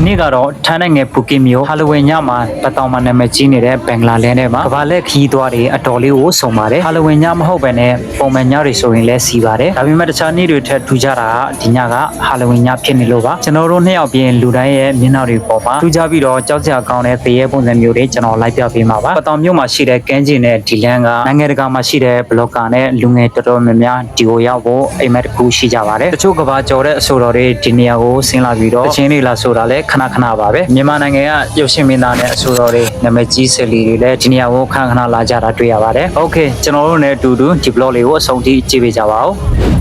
ဒီနေ့ကတော့ထိုင်းနိုင်ငံပူကစ်မြို့ဟာလိုဝင်ညမှာပတ်တောင်မှာနာမည်ကြီးနေတဲ့ဘင်္ဂလားလင်းထဲမှာကမ္ဘာလက်ခီးသွားတွေအတော်လေးကိုစုံပါတယ်ဟာလိုဝင်ညမဟုတ်ပဲနဲ့ပုံမှန်ညတွေဆိုရင်လည်းစီပါတယ်ဒါပေမဲ့တခြားနေ့တွေထက်ထူးခြားတာကဒီညကဟာလိုဝင်ညဖြစ်နေလို့ပါကျွန်တော်တို့နှစ်ယောက်ပြင်လူတိုင်းရဲ့မျက်နှာတွေပေါ်မှာထူးခြားပြီးတော့ကြောက်စရာကောင်းတဲ့သေရဲပုံစံမျိုးတွေကျွန်တော်လိုက်ပြပေးမှာပါပတ်တောင်မြို့မှာရှိတဲ့ကမ်းခြေနဲ့ဒီလန်ကနိုင်ငံတကာမှာရှိတဲ့ဘလော့ကာနဲ့လူငယ်တော်တော်များများဒီကိုရောက်ဖို့အိမ်မက်တစ်ခုရှိကြပါတယ်တချို့ကဘာကြော်တဲ့အဆိုတော်တွေဒီနေရာကိုဆင်းလာပြီးတော့တချင်းတွေလာဆိုတာလည်းခဏခဏပါပဲမြန်မာနိုင်ငံကရုပ်ရှင်မင်းသားနဲ့အဆိုတော်တွေနာမည်ကြီးဆယ်လီတွေလည်းဒီနေရာကိုခဏခဏလာကြတာတွေ့ရပါတယ်။ Okay ကျွန်တော်တို့နဲ့အတူတူဒီ blog လေးကိုအဆုံးထိကြည့်ပေးကြပါဦး။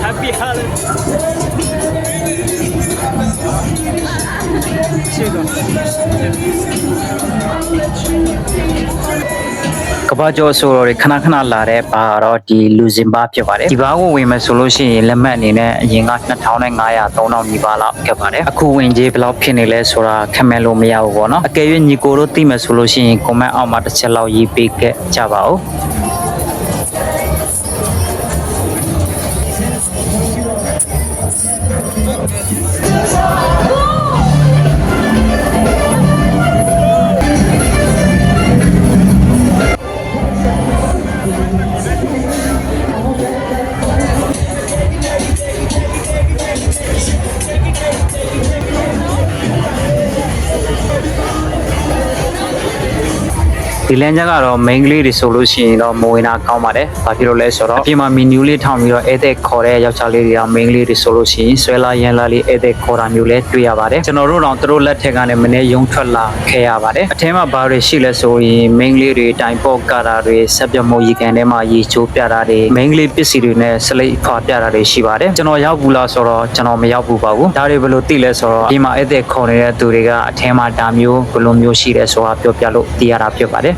Happy Halloween ကဘာကျော်ဆိုတော့ခဏခဏလာတဲ့ဘာကတော့ဒီလူစင်ဘာဖြစ်ပါတယ်ဒီဘာကိုဝင်မယ်ဆိုလို့ရှိရင်လက်မှတ်အနေနဲ့အရင်က2500 3000ညီပါလောက်ခဲ့ပါတယ်အခုဝင်ကြီးဘယ်လောက်ဖြစ်နေလဲဆိုတာခက်မဲ့လို့မရဘူးပေါ့နော်အကယ်၍ညီကိုတို့သိမယ်ဆိုလို့ရှိရင် comment အောက်မှာတစ်ချက်လောက်ရေးပေးခဲ့ကြပါဦး ဒီလမ်းချက်ကတော့ main ကလေးတွေဆိုလို့ရှိရင်တော့မဝင်တာကောင်းပါတယ်။ဘာဖြစ်လို့လဲဆိုတော့အပြင်မှာ menu လေးထောင်ပြီးတော့ဧည့်သည်ခေါ်တဲ့ယောက်ျားလေးတွေက main ကလေးတွေဆိုလို့ရှိရင်ဆွဲလာရန်လာလေးဧည့်သည်ခေါ်တာမျိုးလည်းတွေ့ရပါတယ်။ကျွန်တော်တို့တော့သူတို့လက်ထက်ကလည်းမနေ့ရုံထွက်လာခဲ့ရပါတယ်။အထဲမှာဘာတွေရှိလဲဆိုရင် main ကလေးတွေတိုင်ပေါ့ကာတာတွေဆက်ပြမိုးရီကန်ထဲမှာရေချိုးပြတာတွေ main ကလေးပစ္စည်းတွေနဲ့စလိတ်ခွာပြတာတွေရှိပါတယ်။ကျွန်တော်ရောက်ဘူးလားဆိုတော့ကျွန်တော်မရောက်ဘူးပါဘူး။ဒါတွေဘယ်လိုသိလဲဆိုတော့ဒီမှာဧည့်သည်ခေါ်နေတဲ့သူတွေကအထဲမှာဒါမျိုးဘယ်လိုမျိုးရှိတယ်ဆိုတာပြောပြလို့သိရတာဖြစ်ပါတယ်။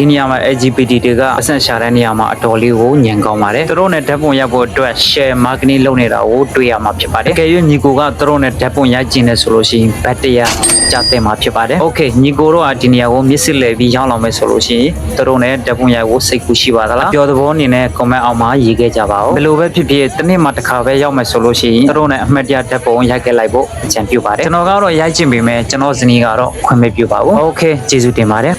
ဒီနေရာမှာ LGBT တွေကအဆင့်ရှာတဲ့နေရာမှာအတော်လေးကိုညင်ကောင်းပါတယ်သူတို့နဲ့ဓာတ်ပုံရိုက်ဖို့အတွက် share marketing လုပ်နေတာကိုတွေ့ရမှာဖြစ်ပါတယ်ကဲရွညီကိုကသူတို့နဲ့ဓာတ်ပုံရိုက်ကျင်နေဆိုလို့ရှိရင်ဘတ်တရားကြားတင်မှာဖြစ်ပါတယ် okay ညီကိုတို့ကဒီနေရာကိုမျက်စိလဲပြီးရောက်လာမယ်ဆိုလို့ရှိရင်သူတို့နဲ့ဓာတ်ပုံရိုက်ဖို့စိတ်ကူးရှိပါသလားပြောသဘောအနေနဲ့ comment အောက်မှာရေးခဲ့ကြပါဦးဘယ်လိုပဲဖြစ်ဖြစ်တစ်နေ့မှတစ်ခါပဲရောက်မယ်ဆိုလို့ရှိရင်သူတို့နဲ့အမှတ်တရဓာတ်ပုံရိုက်ခဲ့လိုက်ဖို့အကြံပြုပါတယ်ကျွန်တော်ကတော့ရိုက်ချင်ပေမဲ့ကျွန်တော်ဇနီးကတော့ခွင့်မပြုပါဘူး okay ကျေးဇူးတင်ပါတယ်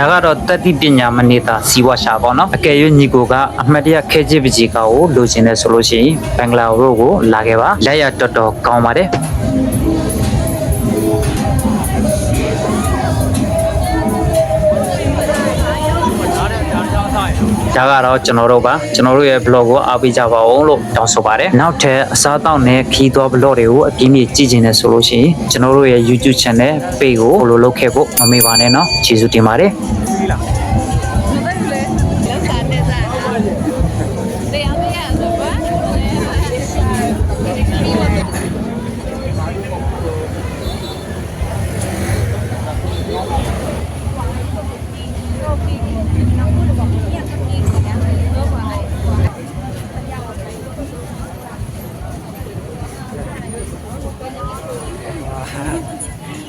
ဒါကတော့တတိပညာမနေတာစီဝါရှာပေါ့နော်အကယ်၍ညီကိုကအမှတ်တရခဲချစ်ပကြီးကောကိုလိုချင်တယ်ဆိုလို့ရှိရင်ဘင်္ဂလာရိုကိုလာခဲ့ပါလက်ရတော်တော်ကောင်းပါတယ် ဒါကတော့ကျွန်တော်တို့ပါကျွန်တော်တို့ရဲ့ blog ကိုအားပေးကြပါဦးလို့တောင်းဆိုပါတယ်နောက်ထပ်အစားအသောက်နဲ့ခီးသွွား blog တွေကိုအပြည့်အပြည့်ကြည့်နေတယ်ဆိုလို့ရှိရင်ကျွန်တော်တို့ရဲ့ YouTube channel page ကို follow လုပ်ခဲ့ဖို့မမေ့ပါနဲ့เนาะကျေးဇူးတင်ပါတယ်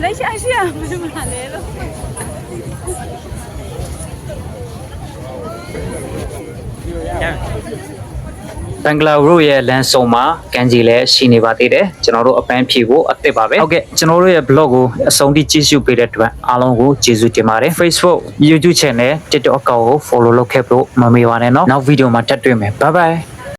လက်ရှာရှာမမလဲလို့ ဘင်္ဂလာရိုရဲ့လမ်းစုံမှာကန်ကြီးလည်းရှိနေပါသေးတယ်ကျွန်တော်တို့အပန်းဖြေဖို့အသစ်ပါပဲဟုတ်ကဲ့ကျွန်တော်တို့ရဲ့ blog ကိုအဆုံးထိကြည့်ရှုပေးတဲ့အတွက်အားလုံးကိုကျေးဇူးတင်ပါတယ် Facebook YouTube channel TikTok အကောင့်ကို follow လုပ်ခဲ့ဖို့မမေ့ပါနဲ့เนาะနောက်ဗီဒီယိုမှာတက်တွေ့မယ် bye bye